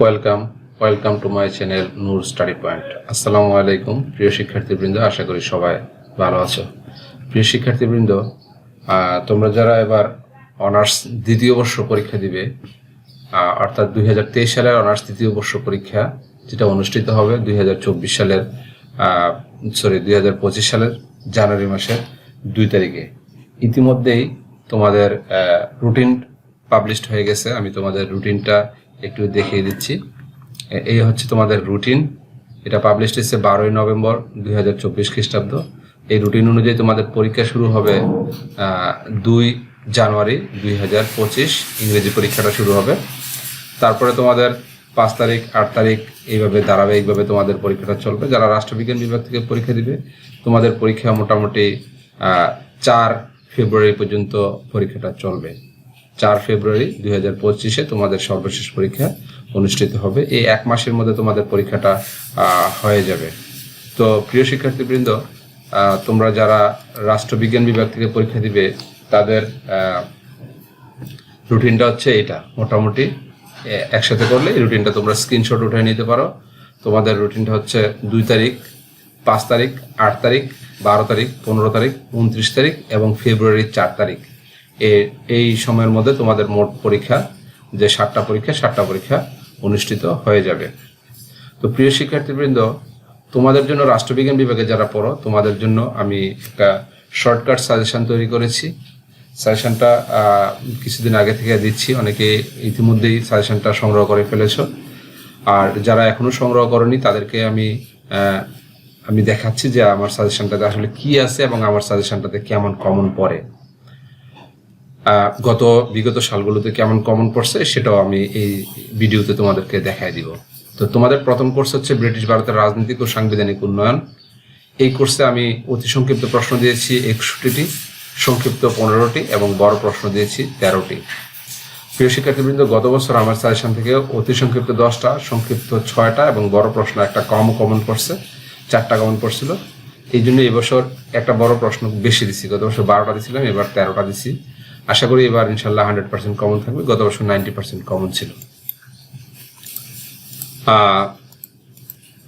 Welcome welcome to my channel Noor study point আসসালামু আলাইকুম প্রিয় শিক্ষার্থীবৃন্দ, আশা করি সবাই ভালো আছো। প্রিয় শিক্ষার্থীবৃন্দ তোমরা যারা এবার অনার্স দ্বিতীয় বর্ষ পরীক্ষা দিবে অর্থাৎ দুই সালের অনার্স দ্বিতীয় বর্ষ পরীক্ষা যেটা অনুষ্ঠিত হবে দুই হাজার চব্বিশ সালের সরি দুই হাজার পঁচিশ সালের জানুয়ারি মাসের দুই তারিখে। ইতিমধ্যেই তোমাদের রুটিন পাবলিশড হয়ে গেছে। আমি তোমাদের রুটিনটা একটু দেখিয়ে দিচ্ছি। এই হচ্ছে তোমাদের রুটিন এটা পাবলিশ হয়েছে বারোই নভেম্বর দুই হাজার চব্বিশ খ্রিস্টাব্দ। এই রুটিন অনুযায়ী তোমাদের পরীক্ষা শুরু হবে দুই জানুয়ারি দুই হাজার পঁচিশ। ইংরেজি পরীক্ষাটা শুরু হবে। তারপরে তোমাদের পাঁচ তারিখ, আট তারিখ এইভাবে ধারাবাহিকভাবে তোমাদের পরীক্ষাটা চলবে। যারা রাষ্ট্রবিজ্ঞান বিভাগ থেকে পরীক্ষা দিবে, তোমাদের পরীক্ষা মোটামুটি চার ফেব্রুয়ারি পর্যন্ত পরীক্ষাটা চলবে। চার ফেব্রুয়ারি দুই হাজার পঁচিশে তোমাদের সর্বশেষ পরীক্ষা অনুষ্ঠিত হবে। এই এক মাসের মধ্যে তোমাদের পরীক্ষাটা হয়ে যাবে। তো প্রিয় শিক্ষার্থীবৃন্দ তোমরা যারা রাষ্ট্রবিজ্ঞান বিভাগ থেকে পরীক্ষা দিবে, তাদের রুটিনটা হচ্ছে এটা। মোটামুটি একসাথে করলে এই রুটিনটা তোমরা স্ক্রিনশট উঠে নিতে পারো। তোমাদের রুটিনটা হচ্ছে দুই তারিখ, পাঁচ তারিখ, আট তারিখ, বারো তারিখ, পনেরো তারিখ, উনত্রিশ তারিখ এবং ফেব্রুয়ারির চার তারিখ। এই সময়ের মধ্যে তোমাদের মোট পরীক্ষা, যে সাতটা পরীক্ষা সাতটা পরীক্ষা অনুষ্ঠিত হয়ে যাবে। তো প্রিয় শিক্ষার্থীবৃন্দ, তোমাদের জন্য রাষ্ট্রবিজ্ঞান বিভাগে যারা পড়ো, তোমাদের জন্য আমি একটা শর্টকাট সাজেশন তৈরি করেছি। সাজেশনটা কিছুদিন আগে থেকে দিচ্ছি। অনেকে ইতিমধ্যেই সাজেশনটা সংগ্রহ করে ফেলেছো। আর যারা এখনও সংগ্রহ করনি, তাদেরকে আমি আমি দেখাচ্ছি যে আমার সাজেশনটাতে আসলে কি আছে এবং আমার সাজেশনটাতে কেমন কমন পড়ে। গত বিগত সালগুলোতে কেমন কমন পড়ছে সেটাও আমি এই ভিডিওতে তোমাদেরকে দেখাই দিব। তো তোমাদের প্রথম কোর্স হচ্ছে ব্রিটিশ ভারতের রাজনৈতিক ও সাংবিধানিক উন্নয়ন এই কোর্সে আমি অতি সংক্ষিপ্ত প্রশ্ন দিয়েছি একষট্টিটি, সংক্ষিপ্ত পনেরোটি এবং বড় প্রশ্ন দিয়েছি তেরোটি। প্রিয় শিক্ষার্থীবৃন্দ, গত বছর আমার সাজেশন থেকে অতি সংক্ষিপ্ত দশটা, সংক্ষিপ্ত ছয়টা এবং বড় প্রশ্ন একটা কম কমন পড়ছে, চারটা কমন পড়ছিল। এই জন্য এবছর একটা বড় প্রশ্ন বেশি দিছি। গত বছর বারোটা দিছিলাম, এবার তেরোটা দিছি। আশা করি এবার ইনশাল্লাহ হান্ড্রেড পার্সেন্ট কমন থাকবে। গত বছর নাইনটি পার্সেন্ট কমন ছিল।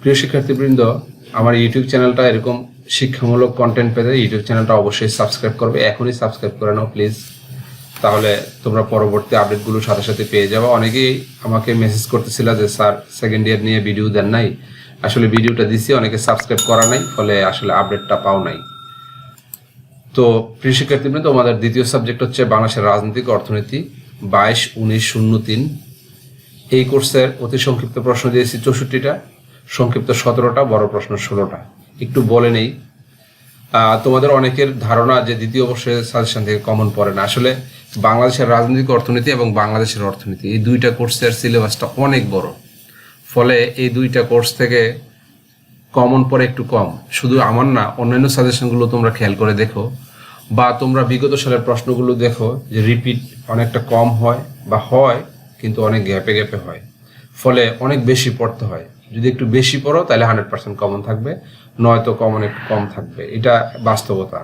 প্রিয় শিক্ষার্থীবৃন্দ, আমার ইউটিউব চ্যানেলটা এরকম শিক্ষামূলক কন্টেন্ট পেতে ইউটিউব চ্যানেলটা অবশ্যই সাবস্ক্রাইব করবে। এখনই সাবস্ক্রাইব করে নাও প্লিজ তাহলে তোমরা পরবর্তী আপডেটগুলো সাথে সাথে পেয়ে যাবে। অনেকেই আমাকে মেসেজ করতেছিল যে, স্যার সেকেন্ড ইয়ার নিয়ে ভিডিও দেন নাই। আসলে ভিডিওটা দিছি, অনেকে সাবস্ক্রাইব করা নাই, ফলে আসলে আপডেটটা পাও নাই। তো প্রিয় শিক্ষার্থীবৃন্দ আমাদের দ্বিতীয় সাবজেক্ট হচ্ছে বাংলাদেশের রাজনৈতিক অর্থনীতি, বাইশ, উনিশ, শূন্য, তিন। এই কোর্সের অতি সংক্ষিপ্ত প্রশ্ন দিয়েছি চৌষট্টিটা, সংক্ষিপ্ত সতেরোটা, বড় প্রশ্ন ষোলোটা। একটু বলে নেই। তোমাদের অনেকের ধারণা যে দ্বিতীয় বর্ষের সাজেশন থেকে কমন পড়ে না। আসলে বাংলাদেশের রাজনৈতিক অর্থনীতি এবং বাংলাদেশের অর্থনীতি, এই দুইটা কোর্সের সিলেবাসটা অনেক বড়। ফলে এই দুইটা কোর্স থেকে কমন পড়ে একটু কম। শুধু আমার না, অন্যান্য সাজেশনগুলো তোমরা খেয়াল করে দেখো। বা তোমরা বিগত সালের প্রশ্নগুলো দেখো যে রিপিট অনেকটা কম হয় বা হয়, কিন্তু অনেক গ্যাপে গ্যাপে হয়। ফলে অনেক বেশি পড়তে হয়। যদি একটু বেশি পড়ো, তাহলে হান্ড্রেড পার্সেন্ট কমন থাকবে, নয়তো কমন একটু কম থাকবে। এটা বাস্তবতা।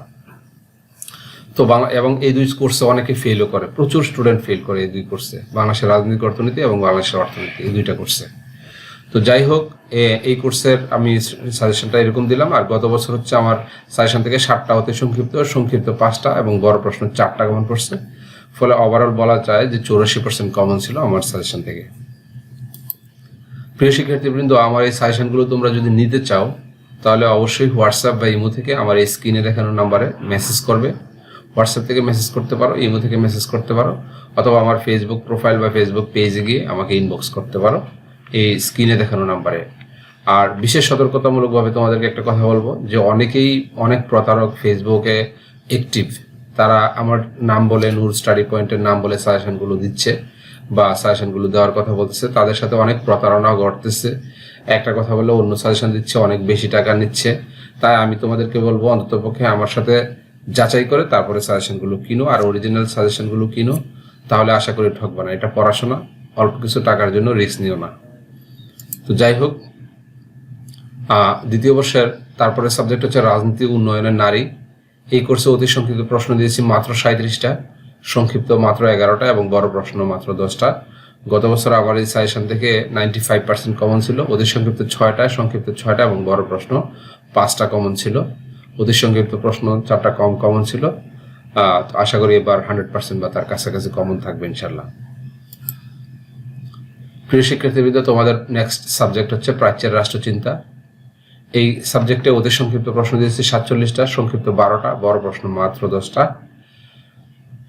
তো বাংলা, এবং এই দুই কোর্সে অনেকে ফেলও করে। প্রচুর স্টুডেন্ট ফেল করে এই দুই কোর্সে বাংলাদেশের রাজনৈতিক অর্থনীতি এবং বাংলাদেশের অর্থনীতি, এই দুইটা কোর্সে তো যাই হোক এই কোর্সের আমি সাজেশনটা এরকম দিলাম, আর গত বছর হচ্ছে আমার সাজেশন থেকে সাতটা হতে সংক্ষিপ্ত সংক্ষিপ্ত পাঁচটা এবং বড় প্রশ্ন চারটা কমন পড়ছে ফলে ওভারঅল বলা যায় যে চৌরাশি পার্সেন্ট কমন ছিল আমার সাজেশন থেকে। প্রিয় শিক্ষার্থীবৃন্দ, আমার এই সাজেশনগুলো তোমরা যদি নিতে চাও, তাহলে অবশ্যই হোয়াটসঅ্যাপ বা ইমো থেকে আমার এই স্ক্রিনে দেখানো নাম্বারে মেসেজ করবে। হোয়াটসঅ্যাপ থেকে মেসেজ করতে পারো, ইমো থেকে মেসেজ করতে পারো, অথবা আমার ফেসবুক প্রোফাইল বা ফেসবুক পেজে গিয়ে আমাকে ইনবক্স করতে পারো। এই স্ক্রিনে দেখানো নাম্বারে আর বিশেষ সতর্কতামূলকভাবে তোমাদেরকে একটা কথা বলব যে অনেকেই, অনেক প্রতারক ফেসবুকে অ্যাক্টিভ তারা আমার নাম বলে নূর স্টাডি পয়েন্টের নাম বলে সাজেশনগুলো দিচ্ছে বা সাজেশনগুলো দেওয়ার কথা বলতেছে। তাদের সাথে অনেক প্রতারণা ঘটতেছে। একটা কথা বলে অন্য সাজেশন দিচ্ছে, অনেক বেশি টাকা নিচ্ছে। তাই আমি তোমাদেরকে বলব, অন্ততপক্ষে আমার সাথে যাচাই করে তারপরে সাজেশনগুলো কিনো আর অরিজিনাল সাজেশনগুলো কিনো। তাহলে আশা করি ঠকবে না। এটা পড়াশোনা, অল্প কিছু টাকার জন্য রিস্ক নিও না। তো যাই হোক দ্বিতীয় বর্ষের তারপরে সাবজেক্ট হচ্ছে রাজনীতি, উন্নয়নের নারী। এই কোর্সে অতি সংক্ষিপ্ত প্রশ্ন দিয়েছি, মাত্র সাঁত্রিশটা সংক্ষিপ্ত মাত্র এগারোটা এবং বড় প্রশ্ন মাত্র দশটা। গত বছর আমার এই সাজেশন থেকে নাইনটি ফাইভ পার্সেন্ট কমন ছিল। অতি সংক্ষিপ্ত ছয়টা সংক্ষিপ্ত ছয়টা এবং বড় প্রশ্ন পাঁচটা কমন ছিল। অতি সংক্ষিপ্ত প্রশ্ন চারটা কম কমন ছিল। আশা করি এবার হান্ড্রেড পার্সেন্ট বা তার কাছাকাছি কমন থাকবে ইনশাল্লাহ প্রিয় শিক্ষার্থীবৃন্দ, তোমাদের নেক্সট সাবজেক্ট হচ্ছে প্রাচ্যের রাষ্ট্রচিন্তা। এই সাবজেক্টে অতি সংক্ষিপ্ত প্রশ্ন দিয়েছি, সাতচল্লিশটা, সংক্ষিপ্ত বারোটা, বড় প্রশ্ন মাত্র দশটা।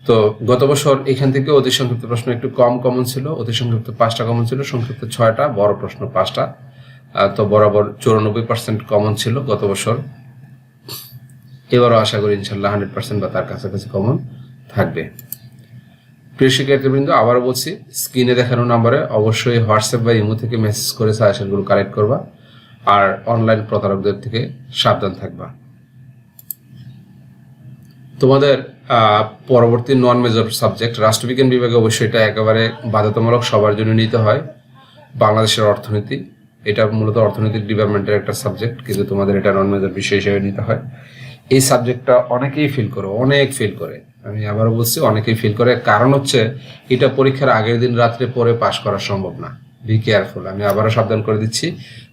তো গত বছর এখান থেকে অতি সংক্ষিপ্ত প্রশ্ন একটু কম কমন ছিল, অতি সংক্ষিপ্ত পাঁচটা কমন ছিল, সংক্ষিপ্ত ছয়টা, বড় প্রশ্ন পাঁচটা। তো বরাবর চৌরানব্বই পার্সেন্ট কমন ছিল গত বছর। এবারও আশা করি ইনশাল্লাহ হান্ড্রেড পার্সেন্ট বা তার কাছাকাছি কমন থাকবে। প্রিয় শিক্ষার্থীবৃন্দ, আবারও বলছি স্ক্রিনে দেখানো নাম্বারে অবশ্যই হোয়াটসঅ্যাপ বা ইমো থেকে মেসেজ করে সাজেশনগুলো কালেক্ট করবা আর অনলাইন প্রতারকদের থেকে সাবধান থাকবা। তোমাদের পরবর্তী নন মেজর সাবজেক্ট রাষ্ট্রবিজ্ঞান বিভাগে অবশ্যই এটা একেবারে বাধ্যতামূলক সবার জন্য নিতে হয়। বাংলাদেশের অর্থনীতি, এটা মূলত অর্থনৈতিক ডিপার্টমেন্টের একটা সাবজেক্ট কিন্তু তোমাদের এটা নন মেজর বিষয় হিসেবে নিতে হয়। এই সাবজেক্টটা অনেকেই ফিল করে, অনেক ফিল করে। আমি আবারও বলছি, অনেকেই ফিল করে। কারণ হচ্ছে, এটা পরীক্ষার আগের দিন রাত্রে পরে পাশ করা সম্ভব না। বি কেয়ারফুল আমি আবারও সাবধান করে দিচ্ছি,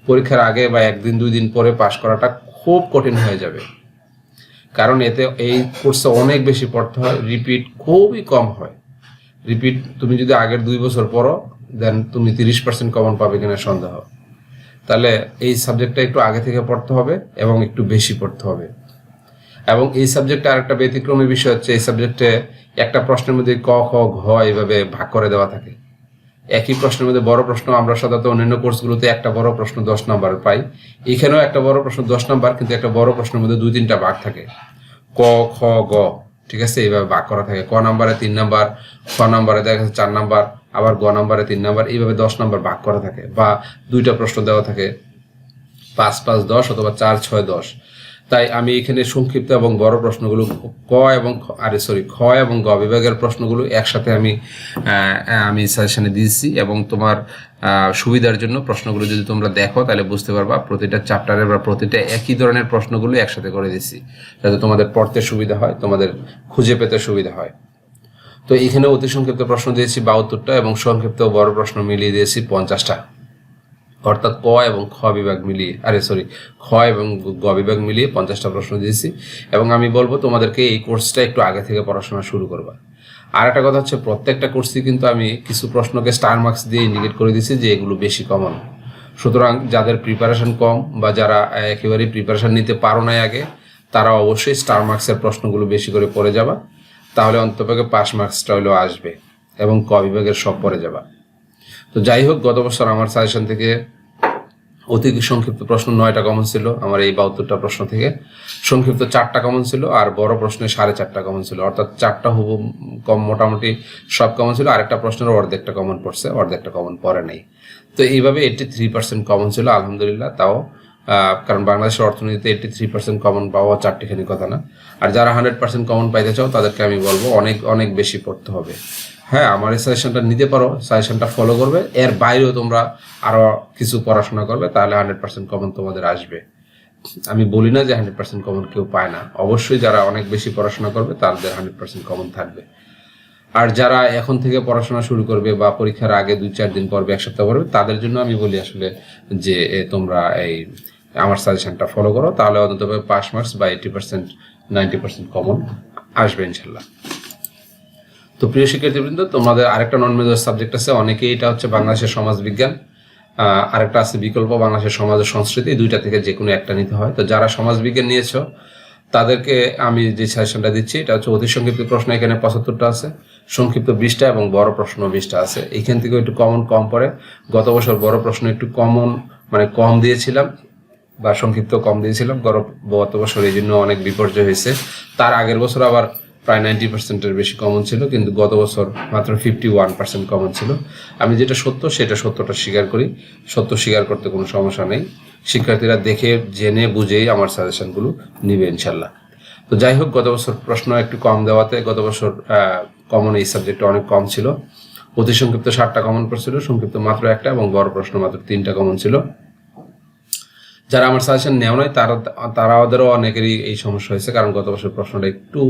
পরীক্ষার আগে বা একদিন, দুই দিন পরে পাশ করাটা খুব কঠিন হয়ে যাবে। কারণ এতে এই কোর্সে অনেক বেশি পড়তে হয় রিপিট খুবই কম হয়। রিপিট তুমি যদি আগের দুই বছর পড়ো দেন তুমি তিরিশ পার্সেন্ট কমন পাবে কিনা সন্দেহ। তাহলে এই সাবজেক্টটা একটু আগে থেকে পড়তে হবে এবং একটু বেশি পড়তে হবে। এবং এই সাবজেক্টে আরেকটা ব্যতিক্রমী বিষয় হচ্ছে, এই সাবজেক্টে একটা প্রশ্নের মধ্যে ক, খ, ঘ এইভাবে ভাগ করে দেওয়া থাকে। একই প্রশ্নের মধ্যে বড় প্রশ্ন আমরা সাধারণত অন্যান্য কোর্সগুলোতে একটা বড় প্রশ্ন দশ নাম্বার পাই। এখানেও একটা বড় প্রশ্ন দশ নাম্বার, কিন্তু একটা বড় প্রশ্নের মধ্যে দুই, তিনটা ভাগ থাকে। ক, খ, গ, ঠিক আছে? এইভাবে ভাগ করা থাকে। ক নাম্বারে তিন নাম্বার, খ নাম্বারে দেখা যাচ্ছে চার নাম্বার, আবার গ নাম্বারে তিন নাম্বার, এইভাবে দশ নাম্বার ভাগ করা থাকে বা দুইটা প্রশ্ন দেওয়া থাকে। পাঁচ পাঁচ, দশ অথবা চার, ছয়, দশ। তাই আমি এখানে সংক্ষিপ্ত এবং বড় প্রশ্নগুলো ক এবং আরে সরি খ এবং গ বিভাগের প্রশ্নগুলো একসাথে আমি আমি সাজেশনে দিয়েছি এবং তোমার সুবিধার জন্য প্রশ্নগুলো যদি তোমরা দেখো তাহলে বুঝতে পারবা প্রতিটা চ্যাপ্টারের বা প্রতিটা একই ধরনের প্রশ্নগুলো একসাথে করে দিয়েছি যাতে তোমাদের পড়তে সুবিধা হয়, তোমাদের খুঁজে পেতে সুবিধা হয়। তো এখানে অতি সংক্ষিপ্ত প্রশ্ন দিয়েছি বাহাত্তরটা এবং সংক্ষিপ্ত বড় প্রশ্ন মিলিয়ে দিয়েছি পঞ্চাশটা। অর্থাৎ ক এবং খ বিভাগ মিলিয়ে, আরে সরি খ এবং গ বিভাগ মিলিয়ে পঞ্চাশটা প্রশ্ন দিয়েছি। এবং আমি বলব তোমাদেরকে এই কোর্সটা একটু আগে থেকে পড়াশোনা শুরু করবা। আর একটা কথা হচ্ছে, প্রত্যেকটা কোর্সই কিন্তু আমি কিছু প্রশ্নকে স্টার মার্কস দিয়ে ইন্ডিকেট করে দিয়েছি যে এগুলো বেশি কমন সুতরাং যাদের প্রিপারেশন কম বা যারা একেবারেই প্রিপারেশন নিতে পারো না আগে, তারা অবশ্যই স্টার মার্কসের প্রশ্নগুলো বেশি করে পড়ে যাবা। তাহলে অন্তপক্ষে পাস মার্কসটা হলেও আসবে এবং ক বিভাগের সব পড়ে যাবা। তো যাই হোক, গত বছর আমার সাজেশন থেকে অতি সংক্ষিপ্ত প্রশ্ন নয়টা কমন ছিল, আমার এই বাহাত্তরটা প্রশ্ন থেকে। সংক্ষিপ্ত চারটা কমন ছিল আর বড় প্রশ্নে সাড়ে চারটা কমন ছিল। অর্থাৎ চারটা হুবু কম মোটামুটি সব কমন ছিল। আরেকটা প্রশ্নের অর্ধেকটা কমন পড়ছে, অর্ধেকটা কমন পড়ে নেই। তো এইভাবে এইটটি থ্রি পার্সেন্ট কমন ছিল, আলহামদুলিল্লাহ, তাও কারণ বাংলাদেশের অর্থনীতিতে এইটটি থ্রি পার্সেন্ট কমন পাওয়া চারটিখানি কথা না। আর যারা হান্ড্রেড পার্সেন্ট কমন পাইতে চাও, তাদেরকে আমি বলব, অনেক অনেক বেশি পড়তে হবে। হ্যাঁ আমার এই সাজেশনটা নিতে পারো। সাজেশনটা ফলো করবে। এর বাইরেও তোমরা আরও কিছু পড়াশোনা করবে, তাহলে হান্ড্রেড পার্সেন্ট কমন তোমাদের আসবে। আমি বলি না যে হান্ড্রেড পার্সেন্ট কমন কেউ পায় না। অবশ্যই যারা অনেক বেশি পড়াশোনা করবে, তাদের হান্ড্রেড পার্সেন্ট কমন থাকবে। আর যারা এখন থেকে পড়াশোনা শুরু করবে বা পরীক্ষার আগে দুই চার দিন পর্বে এক সপ্তাহ পর্বে তাদের জন্য আমি বলি আসলে যে তোমরা এই, আমার সাজেশনটা ফলো করো। তাহলে অন্তত পাস মার্কস বা eighty percent ninety percent common আসবে ইনশাল্লাহ। তো প্রিয় শিক্ষার্থীবৃন্দ, তোমাদের আরেকটা নন মেজর সাবজেক্ট আছে, অনেকেই এটা হচ্ছে বাংলাদেশের সমাজ বিজ্ঞান আরেকটা আছে বিকল্প, বাংলাদেশের সমাজ ও সংস্কৃতি, দুইটা থেকে যে কোনো একটা নিতে হয়। তো যারা সমাজ বিজ্ঞান নিয়েছো, তাদেরকে আমি যে সাজেশনটা দিচ্ছি, এটা হচ্ছে অতি সংক্ষিপ্ত প্রশ্ন, এখানে পঁচাত্তরটা আছে। সংক্ষিপ্ত বিশটা এবং বড় প্রশ্ন বিশটা আছে। এখান থেকে একটু কমন কম পড়ে। গত বছর বড় প্রশ্ন একটু কমন মানে কম দিয়েছিলাম, বা সংক্ষিপ্ত কম দিয়েছিলাম। গত বছর এই জন্য অনেক বিপর্যয় হয়েছে। তার আগের বছর আবার প্রায় নাইনটি পার্সেন্টের বেশি কমন ছিল, কিন্তু গত বছর মাত্র ফিফটি ওয়ান পার্সেন্ট কমন ছিল। আমি যেটা সত্য, সেটা সত্যটা স্বীকার করি। সত্য স্বীকার করতে কোনো সমস্যা নেই। শিক্ষার্থীরা দেখে, জেনে, বুঝেই আমার সাজেশনগুলো নিবে ইনশাল্লাহ। তো যাই হোক, গত বছর প্রশ্ন একটু কম দেওয়াতে, গত বছর কমন এই সাবজেক্টে অনেক কম ছিল। অতি সংক্ষিপ্ত ষাটটা কমন পড়ছিল সংক্ষিপ্ত মাত্র একটা এবং বড় প্রশ্ন মাত্র তিনটা কমন ছিল। যারা আমার সাজেশন নেওয়া নয়, তারা তারা ওদেরও অনেকেরই এই সমস্যা হয়েছে, কারণ গত বছর প্রশ্নটা একটু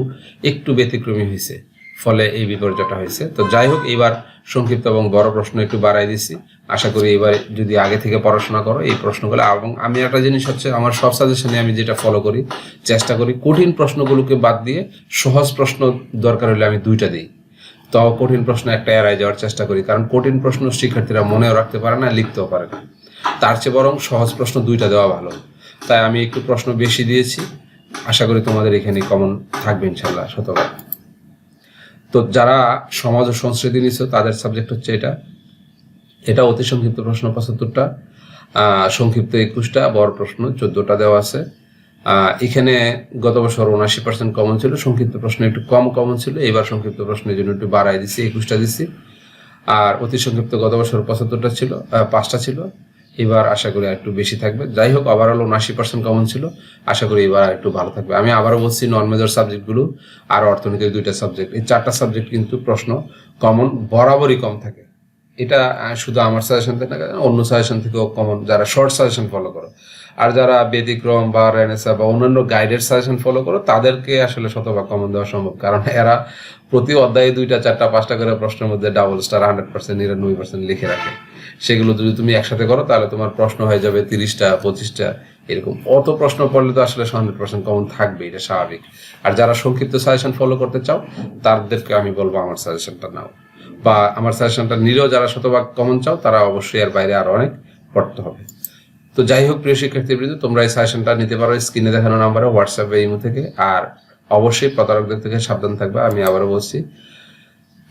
একটু ব্যতিক্রমী হয়েছে, ফলে এই বিপর্যয়টা হয়েছে। তো যাই হোক এবার সংক্ষিপ্ত এবং বড় প্রশ্ন একটু বাড়াই দিছি আশা করি এবার যদি আগে থেকে পড়াশোনা করো, এই প্রশ্নগুলো, এবং আমি একটা জিনিস হচ্ছে, আমার সব সাজেশনে আমি যেটা ফলো করি, চেষ্টা করি কঠিন প্রশ্নগুলোকে বাদ দিয়ে সহজ প্রশ্ন দরকার হলে আমি দুইটা দিই। তো কঠিন প্রশ্ন একটা এড়াই যাওয়ার চেষ্টা করি, কারণ কঠিন প্রশ্ন শিক্ষার্থীরা মনেও রাখতে পারে না, লিখতেও পারে না। তার চেয়ে বরং সহজ প্রশ্ন দুইটা দেওয়া ভালো। তাই আমি একটু প্রশ্ন বেশি দিয়েছি। আশা করি তোমাদের এখানে কমন থাকবে ইনশাল্লাহ শতবার তো যারা সমাজ ও সংস্কৃতি নিচ্ছে তাদের সাবজেক্ট হচ্ছে এটা। এটা অতি সংক্ষিপ্ত প্রশ্ন, পঁচাত্তরটা। সংক্ষিপ্ত একুশটা, বড় প্রশ্ন, চোদ্দটা দেওয়া আছে। এখানে গত বছর উনাশি পার্সেন্ট কমন ছিল, সংক্ষিপ্ত প্রশ্ন একটু কম কমন ছিল। এবার সংক্ষিপ্ত প্রশ্নের জন্য একটু বাড়াই দিছি, একুশটা দিছি। আর অতি সংক্ষিপ্ত গত বছর পঁচাত্তরটা ছিল পাঁচটা ছিল। এবার আশা করি একটু বেশি থাকবে। যাই হোক ওভারঅল উনআশি পার্সেন্ট কমন ছিল। আশা করি এবার একটু ভালো থাকবে। আমি আবারও বলছি নন মেজর সাবজেক্টগুলো আর অর্থনীতির দুইটা সাবজেক্ট এই চারটা সাবজেক্ট কিন্তু প্রশ্ন কমন বরাবরই কম থাকে। এটা শুধু আমার সাজেশন থেকে না অন্য সাজেশন থেকেও কমন যারা শর্ট সাজেশন ফলো করো। আর যারা ব্যতিক্রম বা রেনেসা বা অন্যান্য গাইডের সাজেশন ফলো করো, তাদেরকে আসলে শতভাগ কমন দেওয়া সম্ভব। কারণ এরা প্রতি অধ্যায়ে দুইটা, চারটা, পাঁচটা করে প্রশ্নের মধ্যে ডাবল স্টার হান্ড্রেড পার্সেন্ট নিরানব্বই পার্সেন্ট লিখে রাখে। সেগুলো যদি তুমি একসাথে করো, তাহলে তোমার প্রশ্ন হয়ে যাবে তিরিশটা, পঁচিশটা, এরকম। অত প্রশ্ন পড়লে তো আসলে হান্ড্রেড পার্সেন্ট কমন থাকবে এটা স্বাভাবিক। আর যারা সংক্ষিপ্ত সাজেশন ফলো করতে চাও, তাদেরকে আমি বলব আমার সাজেশনটা নাও। বা আমার সাজেশনটা নিলেও যারা শতভাগ কমন চাও, তারা অবশ্যই এর বাইরে আরও অনেক পড়তে হবে। তো যাই হোক, প্রিয় শিক্ষার্থীবৃন্দ, তোমরা এই সাজেশনটা নিতে পারো স্ক্রিনে দেখানো নাম্বারে হোয়াটসঅ্যাপে ইমো থেকে। আর অবশ্যই প্রতারকদের থেকে সাবধান থাকবে, আমি আবারও বলছি।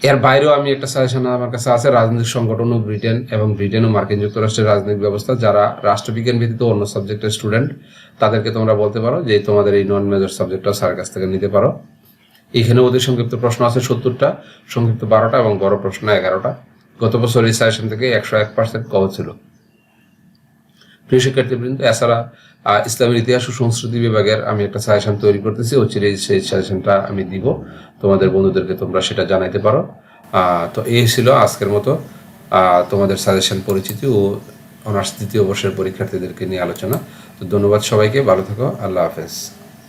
এর বাইরেও আমি একটা সাজেশন আমার কাছে আছে, রাজনৈতিক সংগঠন ও ব্রিটেন এবং ব্রিটেন ও মার্কিন যুক্তরাষ্ট্রের রাজনৈতিক ব্যবস্থা। যারা রাষ্ট্রবিজ্ঞান ব্যতীত অন্য সাবজেক্টের স্টুডেন্ট তাদেরকে তোমরা বলতে পারো যে তোমাদের এই নন মেজর সাবজেক্টটা স্যারের কাছ থেকে নিতে পারো। এখানে অতি সংক্ষিপ্ত প্রশ্ন আছে সত্তরটা, সংক্ষিপ্ত বারোটা এবং বড় প্রশ্ন এগারোটা। গত বছর এই থেকে একশো এক পার্সেন্ট কম ছিল। প্রিয় শিক্ষার্থীবৃন্দ, এছাড়া ইসলামের ইতিহাস ও সংস্কৃতি বিভাগের আমি একটা সাজেশন তৈরি করতেছি। ও চিরে সেই সাজেশনটা আমি দিব। তোমাদের বন্ধুদেরকে তোমরা সেটা জানাইতে পারো। তো এই ছিল আজকের মতো। তোমাদের সাজেশন পরিচিতি ও অনার্স দ্বিতীয় বর্ষের পরীক্ষার্থীদেরকে নিয়ে আলোচনা। তো ধন্যবাদ সবাইকে। ভালো থাকো। আল্লাহ হাফেজ।